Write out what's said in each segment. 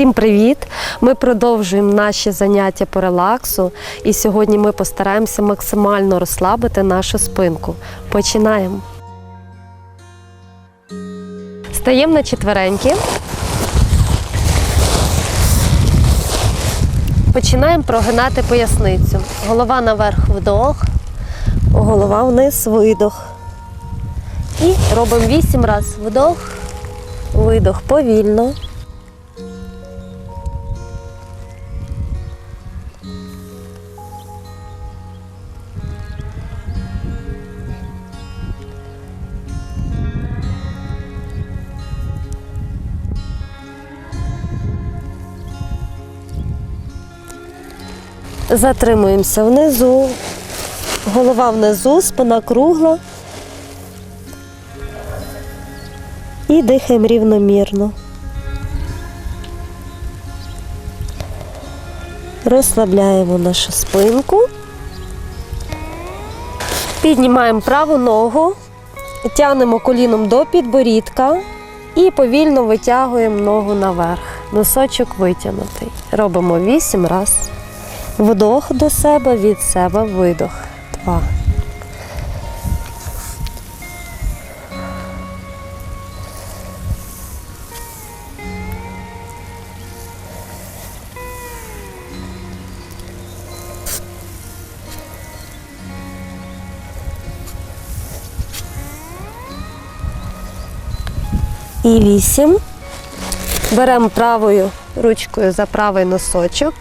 Всім привіт! Ми продовжуємо наші заняття по релаксу, і сьогодні ми постараємося максимально розслабити нашу спинку. Починаємо. Стаємо на четвереньки. Починаємо прогинати поясницю. Голова наверх вдох, голова вниз видох. І робимо 8 разів вдох, видох повільно. Затримуємося внизу, голова внизу, спина кругла. І дихаємо рівномірно. Розслабляємо нашу спинку. Піднімаємо праву ногу, тягнемо коліном до підборідка і повільно витягуємо ногу наверх. Носочок витягнутий. Робимо 8 разів. Вдох до себе, від себе, видох. Два. І вісім. Беремо правою ручкою за правий носочок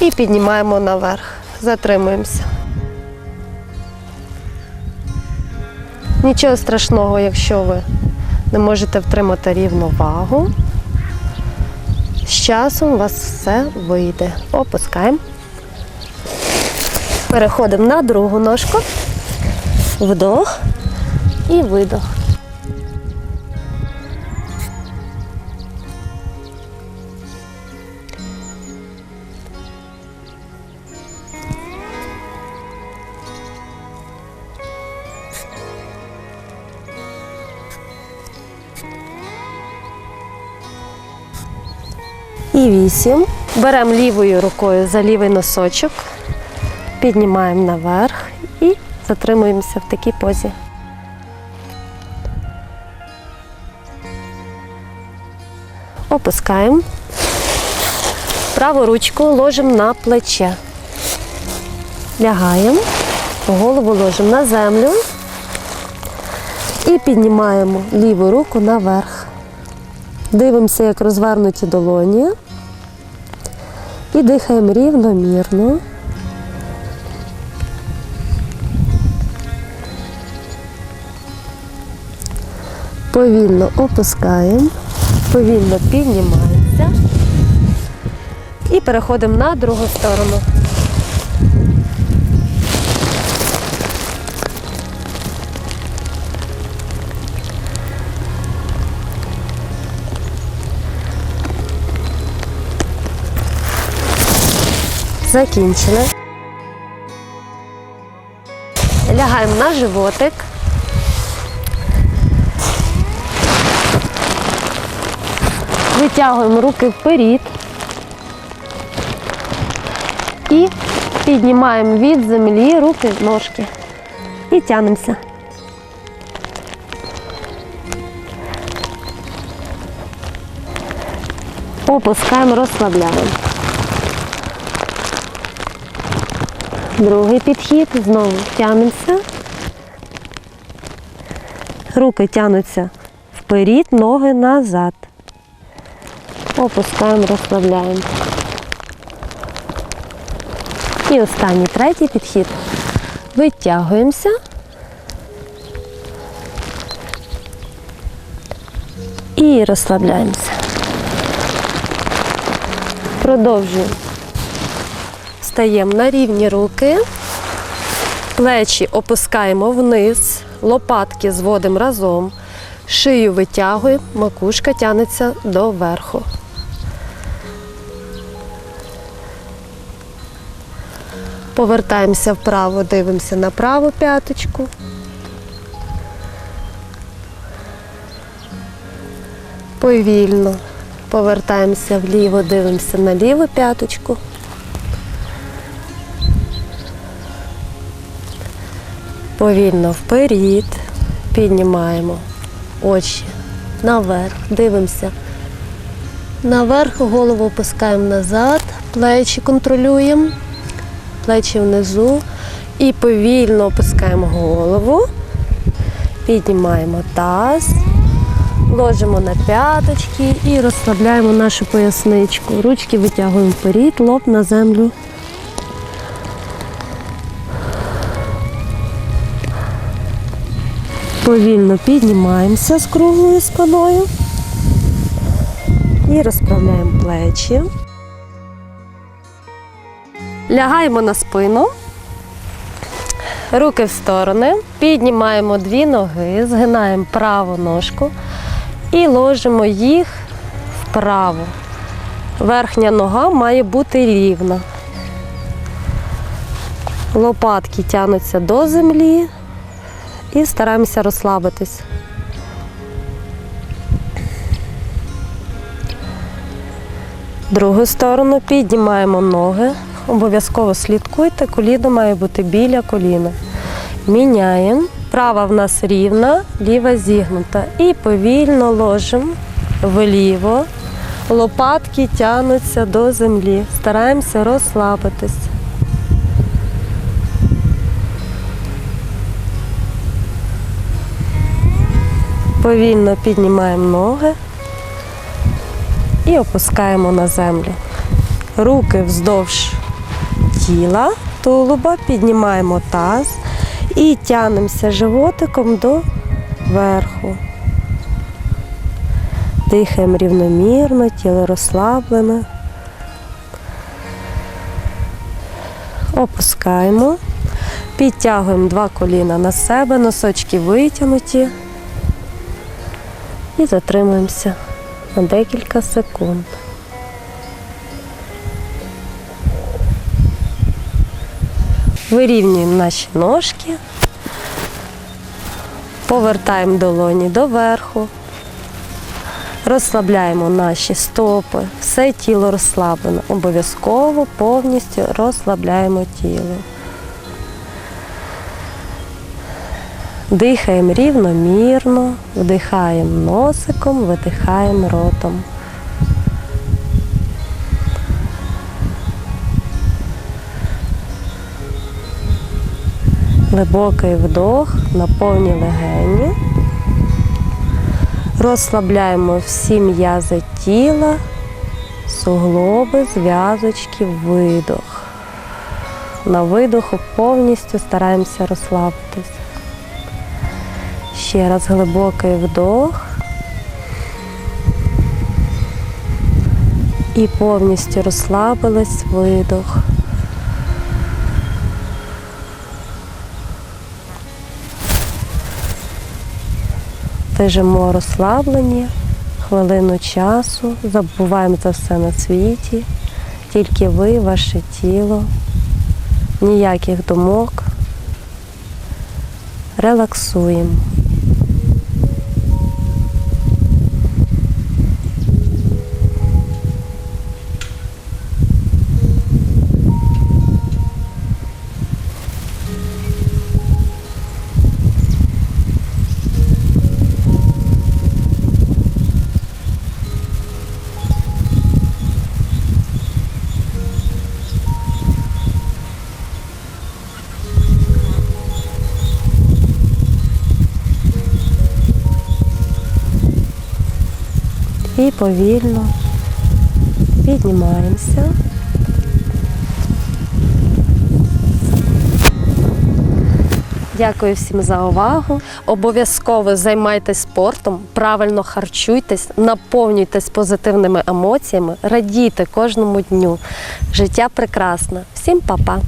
і піднімаємо наверх. Затримуємося. Нічого страшного, якщо ви не можете втримати рівновагу. З часом у вас все вийде. Опускаємо. Переходимо на другу ножку. Вдох і видох. І. Беремо лівою рукою за лівий носочок, піднімаємо наверх і затримуємося в такій позі. Опускаємо. Праву ручку ложимо на плече. Лягаємо, голову ложимо на землю і піднімаємо ліву руку наверх. Дивимося, як розвернуті долоні. І дихаємо рівномірно. Повільно опускаємо, повільно піднімаємося і переходимо на другу сторону. Закінчили. Лягаємо на животик. Витягуємо руки вперед. І піднімаємо від землі руки, ножки. І тянемося. Опускаємо, розслабляємо. Другий підхід, знову тягнемося. Руки тягнуться вперед, ноги назад. Опускаємо, розслабляємо. І останній третій підхід. Витягуємося. І розслабляємося. Продовжуємо. Стаємо на рівні руки, плечі опускаємо вниз, лопатки зводимо разом, шию витягуємо, макушка тягнеться до верху. Повертаємося вправо, дивимося на праву п'яточку. Повільно Повертаємося вліво, дивимося на ліву п'яточку. Повільно вперед, піднімаємо очі наверх, дивимося. Наверх голову опускаємо назад, плечі контролюємо, плечі внизу. І повільно опускаємо голову, піднімаємо таз, ложимо на п'яточки і розслабляємо нашу поясничку. Ручки витягуємо вперед, лоб на землю. Повільно піднімаємося з круглою спиною і розправляємо плечі. Лягаємо на спину, руки в сторони, піднімаємо дві ноги, згинаємо праву ножку і ложимо їх вправо. Верхня нога має бути рівна. Лопатки тягнуться до землі і стараємося розслабитись. Другу сторону піднімаємо ноги. Обов'язково слідкуйте, коліно має бути біля коліна. Міняємо. Права в нас рівна, ліва зігнута. І повільно ложимо вліво. Лопатки тягнуться до землі. Стараємося розслабитись. Повільно піднімаємо ноги і опускаємо на землю. Руки вздовж тіла, тулуба, піднімаємо таз і тянемося животиком до верху. Дихаємо рівномірно, тіло розслаблене. Опускаємо, підтягуємо два коліна на себе, носочки витягнуті і затримуємося на декілька секунд. Вирівнюємо наші ножки, повертаємо долоні доверху, розслабляємо наші стопи, все тіло розслаблено. Обов'язково повністю розслабляємо тіло. Дихаємо рівномірно, вдихаємо носиком, видихаємо ротом. Глибокий вдох, наповні легені. Розслабляємо всі м'язи тіла, суглоби, зв'язочки, видох. На видоху повністю стараємося розслабитись. Ще раз глибокий вдох. І повністю розслабились видох. Лежимо розслаблені, хвилину часу, забуваємо за все на світі, тільки ви, ваше тіло, ніяких думок. Релаксуємо. Повільно піднімаємося. Дякую всім за увагу. Обов'язково займайтесь спортом, правильно харчуйтесь, наповнюйтесь позитивними емоціями, радійте кожному дню. Життя прекрасне. Всім па-па!